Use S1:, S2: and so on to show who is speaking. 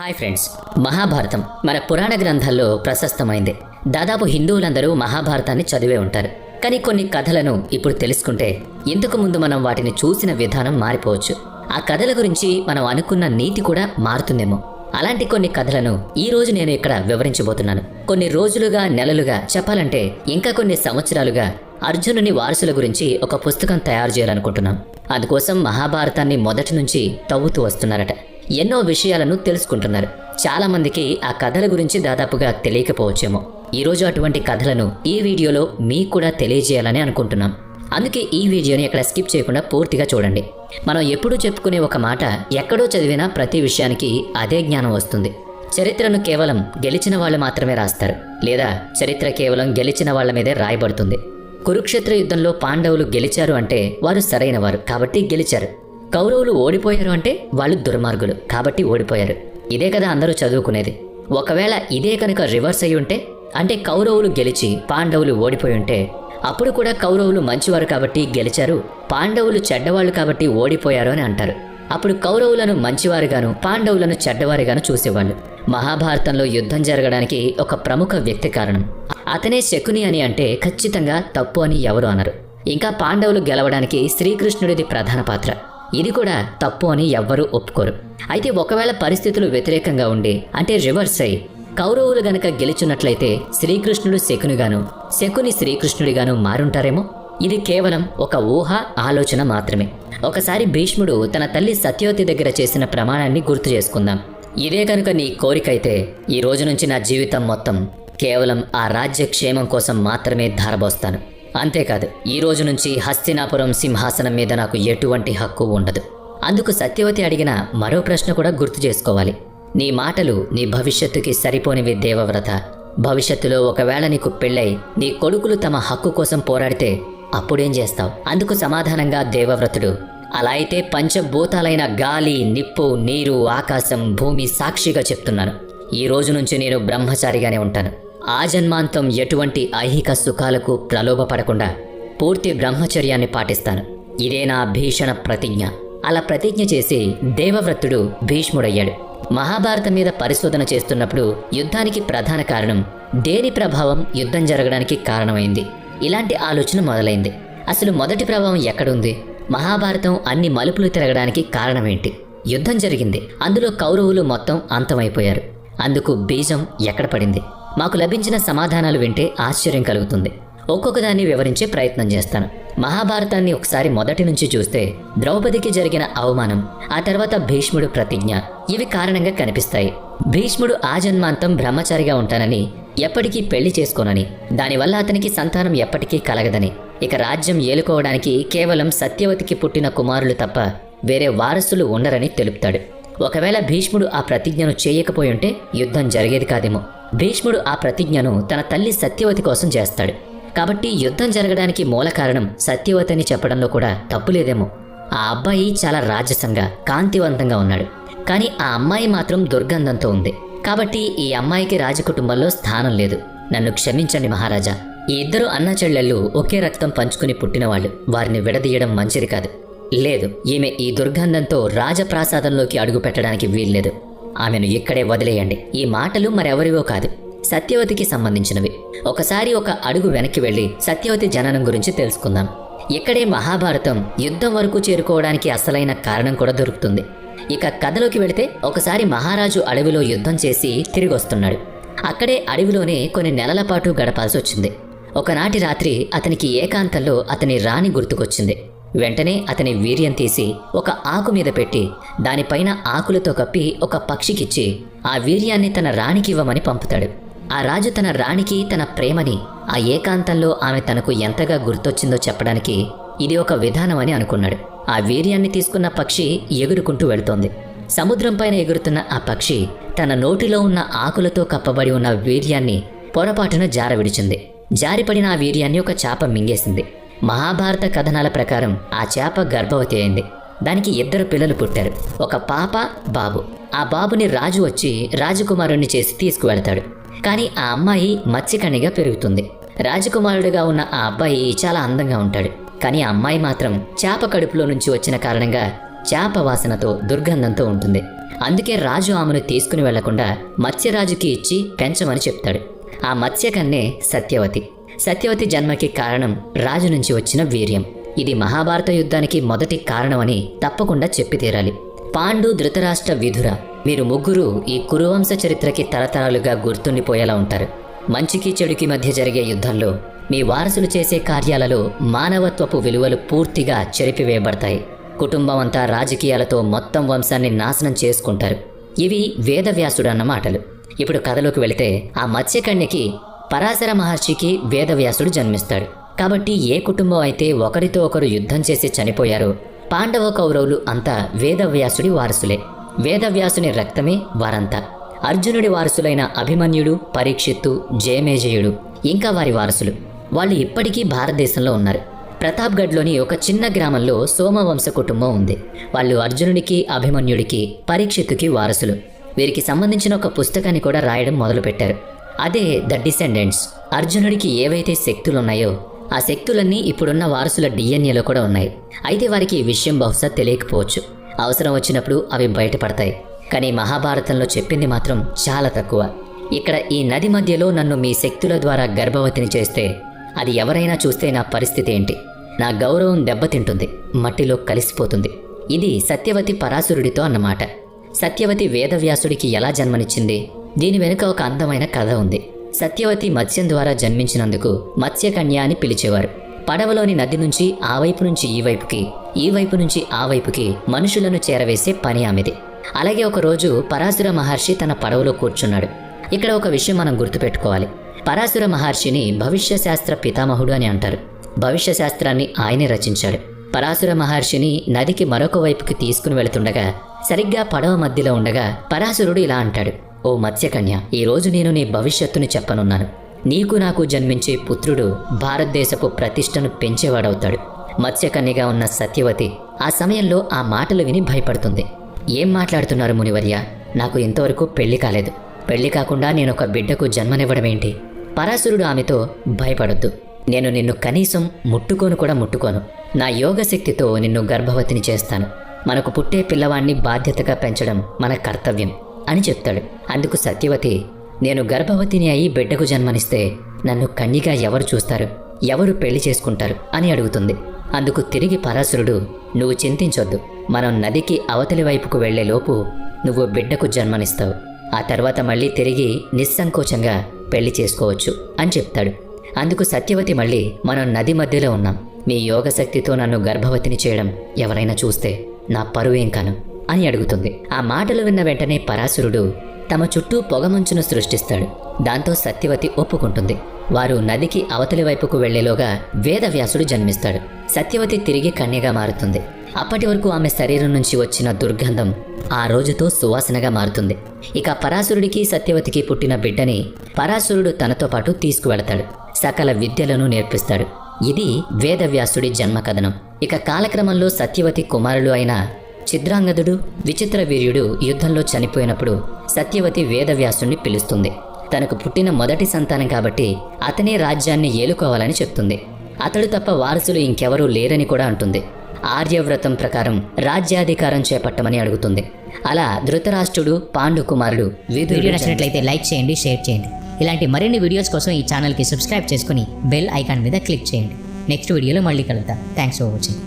S1: Hi friends Mahabharatam మన పురాణ గ్రంథాల్లో ప్రశస్తమైంది. దాదాపు హిందువులందరూ మహాభారతాన్ని చదివే ఉంటారు. కానీ కొన్ని కథలను ఇప్పుడు తెలుసుకుంటే ఇంతకు ముందు మనం వాటిని చూసిన విధానం మారిపోవచ్చు. ఆ కథల గురించి మనం అనుకున్న నీతి కూడా మారుతుందేమో. అలాంటి కొన్ని కథలను ఈ రోజు నేను ఇక్కడ వివరించబోతున్నాను. కొన్ని రోజులుగా నెలలుగా చెప్పాలంటే ఇంకా కొన్ని సంవత్సరాలుగా అర్జునుని వారసుల గురించి ఒక పుస్తకం తయారు చేయాలనుకుంటున్నాం. అందుకోసం మహాభారతాన్ని మొదటి నుంచి తవ్వుతూ వస్తున్నారట. ఎన్నో విషయాలను తెలుసుకుంటున్నారు. చాలా మందికి ఆ కథల గురించి దాదాపుగా తెలియకపోవచ్చేమో. ఈరోజు అటువంటి కథలను ఈ వీడియోలో మీకు కూడా తెలియజేయాలని అనుకుంటున్నాం. అందుకే ఈ వీడియోని ఎక్కడ స్కిప్ చేయకుండా పూర్తిగా చూడండి. మనం ఎప్పుడూ చెప్పుకునే ఒక మాట ఎక్కడో చదివినా ప్రతి విషయానికి అదే జ్ఞానం వస్తుంది. చరిత్రను కేవలం గెలిచిన వాళ్ళు మాత్రమే రాస్తారు. లేదా చరిత్ర కేవలం గెలిచిన వాళ్ళ మీదే రాయబడుతుంది. కురుక్షేత్ర యుద్ధంలో పాండవులు గెలిచారు అంటే వారు సరైనవారు కాబట్టి గెలిచారు. కౌరవులు ఓడిపోయారు అంటే వాళ్ళు దుర్మార్గులు కాబట్టి ఓడిపోయారు. ఇదే కదా అందరూ చదువుకునేది. ఒకవేళ ఇదే కనుక రివర్స్ అయి ఉంటే అంటే కౌరవులు గెలిచి పాండవులు ఓడిపోయి ఉంటే అప్పుడు కూడా కౌరవులు మంచివారు కాబట్టి గెలిచారు పాండవులు చెడ్డవాళ్ళు కాబట్టి ఓడిపోయారు అని అంటారు. అప్పుడు కౌరవులను మంచివారుగాను పాండవులను చెడ్డవారిగాను చూసేవాళ్ళు. మహాభారతంలో యుద్ధం జరగడానికి ఒక ప్రముఖ వ్యక్తి కారణం. అతనే శకుని అని అంటే ఖచ్చితంగా తప్పు అని ఎవరు అనరు. ఇంకా పాండవులు గెలవడానికి శ్రీకృష్ణుడిది ప్రధాన పాత్ర. ఇది కూడా తప్పు అని ఎవ్వరూ ఒప్పుకోరు. అయితే ఒకవేళ పరిస్థితులు వ్యతిరేకంగా ఉండి అంటే రివర్స్ అయి కౌరవులు గనక గెలిచున్నట్లయితే శ్రీకృష్ణుడు శకునిగాను శకుని శ్రీకృష్ణుడిగాను మారుంటారేమో? ఇది కేవలం ఒక ఊహ ఆలోచన మాత్రమే. ఒకసారి భీష్ముడు తన తల్లి సత్యవతి దగ్గర చేసిన ప్రమాణాన్ని గుర్తు చేసుకుందాం. ఇదే కనుక నీ కోరికైతే ఈ రోజు నుంచి నా జీవితం మొత్తం కేవలం ఆ రాజ్య క్షేమం కోసం మాత్రమే ధారబోస్తాను. అంతేకాదు ఈ రోజు నుంచి హస్తినాపురం సింహాసనం మీద నాకు ఎటువంటి హక్కు ఉండదు. అందుకు సత్యవతి అడిగిన మరో ప్రశ్న కూడా గుర్తు చేసుకోవాలి. నీ మాటలు నీ భవిష్యత్తుకి సరిపోనివి దేవవ్రత. భవిష్యత్తులో ఒకవేళ నీకు పెళ్ళై నీ కొడుకులు తమ హక్కు కోసం పోరాడితే అప్పుడేం చేస్తావు? అందుకు సమాధానంగా దేవవ్రతుడు అలా అయితే పంచభూతాలైన గాలి నిప్పు నీరు ఆకాశం భూమి సాక్షిగా చెప్తున్నాను. ఈ రోజు నుంచి నేను బ్రహ్మచారిగానే ఉంటాను. ఆ జన్మాంతం ఎటువంటి ఐహిక సుఖాలకు ప్రలోభపడకుండా పూర్తి బ్రహ్మచర్యాన్ని పాటిస్తాను. ఇదే నా భీషణ ప్రతిజ్ఞ. అలా ప్రతిజ్ఞ చేసి దేవవ్రతుడు భీష్ముడయ్యాడు. మహాభారతం మీద పరిశోధన చేస్తున్నప్పుడు యుద్ధానికి ప్రధాన కారణం దేని ప్రభావం యుద్ధం జరగడానికి కారణమైంది. ఇలాంటి ఆలోచన మొదలైంది. అసలు మొదటి ప్రభావం ఎక్కడుంది? మహాభారతం అన్ని మలుపులు తిరగడానికి కారణమేంటి? యుద్ధం జరిగింది. అందులో కౌరవులు మొత్తం అంతమైపోయారు. అందుకు బీజం ఎక్కడ పడింది? మాకు లభించిన సమాధానాలు వింటే ఆశ్చర్యం కలుగుతుంది. ఒక్కొక్కదాన్ని వివరించే ప్రయత్నం చేస్తాను. మహాభారతాన్ని ఒకసారి మొదటి నుంచి చూస్తే ద్రౌపదికి జరిగిన అవమానం ఆ తర్వాత భీష్ముడు ప్రతిజ్ఞ ఇవి కారణంగా కనిపిస్తాయి. భీష్ముడు ఆ జన్మాంతం బ్రహ్మచారిగా ఉంటానని ఎప్పటికీ పెళ్ళి చేసుకోనని దానివల్ల అతనికి సంతానం ఎప్పటికీ కలగదని. ఇక రాజ్యం ఏలుకోవడానికి కేవలం సత్యవతికి పుట్టిన కుమారులు తప్ప వేరే వారసులు ఉండరని తెలుపుతాడు. ఒకవేళ భీష్ముడు ఆ ప్రతిజ్ఞను చేయకపోయి ఉంటే యుద్ధం జరిగేది కాదేమో. భీష్ముడు ఆ ప్రతిజ్ఞను తన తల్లి సత్యవతి కోసం చేస్తాడు. కాబట్టి యుద్ధం జరగడానికి మూల కారణం సత్యవతి అని చెప్పడంలో కూడా తప్పులేదేమో ఆ అబ్బాయి చాలా రాజసంగా కాంతివంతంగా ఉన్నాడు. కానీ ఆ అమ్మాయి మాత్రం దుర్గంధంతో ఉంది. కాబట్టి ఈ అమ్మాయికి రాజకుటుంబంలో స్థానం లేదు. నన్ను క్షమించండి మహారాజా. ఈ ఇద్దరు అన్న చెల్లెళ్ళు ఒకే రక్తం పంచుకుని పుట్టినవాళ్ళు. వారిని విడదీయడం మంచిది కాదు. లేదు ఈమె ఈ దుర్గంధంతో రాజప్రాసాదంలోకి అడుగు పెట్టడానికి వీల్లేదు. ఆమెను ఇక్కడే వదిలేయండి. ఈ మాటలు మరెవరివో కాదు సత్యవతికి సంబంధించినవి. ఒకసారి ఒక అడుగు వెనక్కి వెళ్ళి సత్యవతి జననం గురించి తెలుసుకుందాం. ఇక్కడే మహాభారతం యుద్ధం వరకు చేరుకోవడానికి అసలైన కారణం కూడా దొరుకుతుంది. ఇక కథలోకి వెళితే ఒకసారి మహారాజు అడవిలో యుద్ధం చేసి తిరిగి వస్తున్నాడు అక్కడే అడవిలోనే కొన్ని నెలల పాటు గడపాల్సి వచ్చింది. ఒకనాటి రాత్రి అతనికి ఏకాంతంలో అతని రాణి గుర్తుకొచ్చింది. వెంటనే అతని వీర్యం తీసి ఒక ఆకు మీద పెట్టి దానిపైన ఆకులతో కప్పి ఒక పక్షికిచ్చి ఆ వీర్యాన్ని తన రాణికి ఇవ్వమని పంపుతాడు. ఆ రాజు తన రాణికి తన ప్రేమని ఆ ఏకాంతంలో ఆమె తనకు ఎంతగా గుర్తొచ్చిందో చెప్పడానికి ఇది ఒక విధానం అని అనుకున్నాడు. ఆ వీర్యాన్ని తీసుకున్న పక్షి ఎగురుకుంటూ వెళుతోంది. సముద్రం పైన ఎగురుతున్న ఆ పక్షి తన నోటిలో ఉన్న ఆకులతో కప్పబడి ఉన్న వీర్యాన్ని పొరపాటున జార విడిచింది జారిపడిన ఆ వీర్యాన్ని ఒక చాప మింగేసింది. మహాభారత కథనాల ప్రకారం ఆ చేప గర్భవతి అయింది. దానికి ఇద్దరు పిల్లలు పుట్టారు. ఒక పాప బాబు. ఆ బాబుని రాజు వచ్చి రాజకుమారుణ్ణి చేసి తీసుకువెళ్తాడు. కానీ ఆ అమ్మాయి మత్స్యకణిగా పెరుగుతుంది. రాజకుమారుడిగా ఉన్న ఆ అబ్బాయి చాలా అందంగా ఉంటాడు. కానీ ఆ అమ్మాయి మాత్రం చేప కడుపులో నుంచి వచ్చిన కారణంగా చేప వాసనతో దుర్గంధంతో ఉంటుంది. అందుకే రాజు ఆమెను తీసుకుని వెళ్ళకుండా మత్స్యరాజుకి ఇచ్చి పెంచమని చెప్తాడు. ఆ మత్స్యకన్నే సత్యవతి. సత్యవతి జన్మకి కారణం రాజు నుంచి వచ్చిన వీర్యం. ఇది మహాభారత యుద్ధానికి మొదటి కారణమని తప్పకుండా చెప్పి తీరాలి పాండు ధృతరాష్ట్ర విధుర. మీరు ముగ్గురు ఈ కురువంశ చరిత్రకి తరతరాలుగా గుర్తుండిపోయేలా ఉంటారు. మంచికి చెడుకి మధ్య జరిగే యుద్ధంలో మీ వారసులు చేసే కార్యాలలో మానవత్వపు విలువలు పూర్తిగా చెరిపివేయబడతాయి. కుటుంబం అంతా రాజకీయాలతో మొత్తం వంశాన్ని నాశనం చేసుకుంటారు. ఇవి వేదవ్యాసుడు అన్న మాటలు. ఇప్పుడు కథలోకి వెళితే ఆ మత్స్యకన్యకి పరాశర మహర్షికి వేదవ్యాసుడు జన్మిస్తాడు. కాబట్టి ఏ కుటుంబం అయితే ఒకరితో ఒకరు యుద్ధం చేసి చనిపోయారో పాండవ కౌరవులు అంతా వేదవ్యాసుడి వారసులే. వేదవ్యాసుని రక్తమే వారంతా. అర్జునుడి వారసులైన అభిమన్యుడు పరీక్షిత్తు జయమేజయుడు ఇంకా వారి వారసులు. వాళ్ళు ఇప్పటికీ భారతదేశంలో ఉన్నారు. ప్రతాప్గఢ్లోని ఒక చిన్న గ్రామంలో సోమవంశ కుటుంబం ఉంది. వాళ్ళు అర్జునుడికి అభిమన్యుడికి పరీక్షిత్తుకి వారసులు. వీరికి సంబంధించిన ఒక పుస్తకాన్ని కూడా రాయడం మొదలుపెట్టారు. అదే ద డిసెండెంట్స్. అర్జునుడికి ఏవైతే శక్తులు ఉన్నాయో ఆ శక్తులన్నీ ఇప్పుడున్న వారసుల డిఎన్ఏలో కూడా ఉన్నాయి. అయితే వారికి ఈ విషయం బహుశా తెలియకపోవచ్చు. అవసరం వచ్చినప్పుడు అవి బయటపడతాయి. కానీ మహాభారతంలో చెప్పింది మాత్రం చాలా తక్కువ. ఇక్కడ ఈ నది మధ్యలో నన్ను మీ శక్తుల ద్వారా గర్భవతిని చేస్తే అది ఎవరైనా చూస్తే నా పరిస్థితి ఏంటి? నా గౌరవం దెబ్బతింటుంది మట్టిలో కలిసిపోతుంది. ఇది సత్యవతి పరాశురుడితో అన్నమాట. సత్యవతి వేదవ్యాసుడికి ఎలా జన్మనిచ్చింది? దీని వెనుక ఒక అందమైన కథ ఉంది. సత్యవతి మత్స్యం ద్వారా జన్మించినందుకు మత్స్యకన్య అని పిలిచేవారు. పడవలోని నది నుంచి ఆ వైపు నుంచి ఈ వైపుకి ఈ వైపు నుంచి ఆ వైపుకి మనుషులను చేరవేసే పని ఆమెది. అలాగే ఒకరోజు పరాశుర మహర్షి తన పడవలో కూర్చున్నాడు. ఇక్కడ ఒక విషయం మనం గుర్తుపెట్టుకోవాలి. పరాశుర మహర్షిని భవిష్య శాస్త్ర పితామహుడు అని అంటారు. భవిష్య శాస్త్రాన్ని ఆయనే రచించాడు. పరాశుర మహర్షిని నదికి మరొక వైపుకి తీసుకుని వెళుతుండగా సరిగ్గా పడవ మధ్యలో ఉండగా పరాశురుడు ఇలా అంటాడు. ఓ మత్స్యకన్య ఈ రోజు నేను నీ భవిష్యత్తుని చెప్పనున్నాను. నీకు నాకు జన్మించే పుత్రుడు భారతదేశపు ప్రతిష్టను పెంచేవాడవుతాడు. మత్స్యకన్యగా ఉన్న సత్యవతి ఆ సమయంలో ఆ మాటలు విని భయపడుతుంది. ఏం మాట్లాడుతున్నారు మునివర్య? నాకు ఇంతవరకు పెళ్ళి కాలేదు. పెళ్ళి కాకుండా నేను ఒక బిడ్డకు జన్మనివ్వడమేంటి పరాశురుడు ఆమెతో భయపడొద్దు. నేను నిన్ను కనీసం ముట్టుకోను కూడా ముట్టుకోను. నా యోగ శక్తితో నిన్ను గర్భవతిని చేస్తాను. మనకు పుట్టే పిల్లవాణ్ణి బాధ్యతగా పెంచడం మన కర్తవ్యం. అని చెప్తాడు. అందుకు సత్యవతి నేను గర్భవతిని అయి బిడ్డకు జన్మనిస్తే నన్ను కన్యగా ఎవరు చూస్తారు? ఎవరు పెళ్ళి చేసుకుంటారు? అని అడుగుతుంది. అందుకు తిరిగి పరాశురుడు నువ్వు చింతించొద్దు. మనం నదికి అవతలి వైపుకు వెళ్ళేలోపు నువ్వు బిడ్డకు జన్మనిస్తావు. ఆ తర్వాత మళ్ళీ తిరిగి నిస్సంకోచంగా పెళ్ళి చేసుకోవచ్చు అని చెప్తాడు. అందుకు సత్యవతి మళ్ళీ మనం నది మధ్యలో ఉన్నాం. మీ యోగశక్తితో నన్ను గర్భవతిని చేయడం ఎవరైనా చూస్తే నా పరువేం కాను? అని అడుగుతుంది. ఆ మాటలు విన్న వెంటనే పరాశురుడు తమ చుట్టూ పొగమంచును సృష్టిస్తాడు. దాంతో సత్యవతి ఒప్పుకుంటుంది. వారు నదికి అవతలి వైపుకు వెళ్ళేలోగా వేదవ్యాసుడు జన్మిస్తాడు. సత్యవతి తిరిగి కన్యగా మారుతుంది. అప్పటి వరకు ఆమె శరీరం నుంచి వచ్చిన దుర్గంధం ఆ రోజుతో సువాసనగా మారుతుంది. ఇక పరాశురుడికి సత్యవతికి పుట్టిన బిడ్డని పరాశురుడు తనతో పాటు తీసుకువెళతాడు. సకల విద్యలను నేర్పిస్తాడు. ఇది వేదవ్యాసుడి జన్మకథనం. ఇక కాలక్రమంలో సత్యవతి కుమారులు అయిన చిద్రాంగదుడు విచిత్ర వీర్యుడు యుద్ధంలో చనిపోయినప్పుడు సత్యవతి వేదవ్యాసుని పిలుస్తుంది. తనకు పుట్టిన మొదటి సంతానం కాబట్టి అతనే రాజ్యాన్ని ఏలుకోవాలని చెప్తుంది. అతడు తప్ప వారసులు ఇంకెవరూ లేరని కూడా అంటుంది. ఆర్యవ్రతం ప్రకారం రాజ్యాధికారం చేపట్టమని అడుగుతుంది. అలా ధృతరాష్ట్రుడు పాండు కుమారుడు
S2: వీడియో నచ్చినట్లయితే లైక్ చేయండి షేర్ చేయండి. ఇలాంటి మరిన్ని వీడియోస్ కోసం ఈ ఛానల్కి సబ్స్క్రైబ్ చేసుకుని బెల్ ఐకాన్ మీద క్లిక్ చేయండి. నెక్స్ట్ వీడియోలో మళ్ళీ కలుద్దాం. Thanks for watching.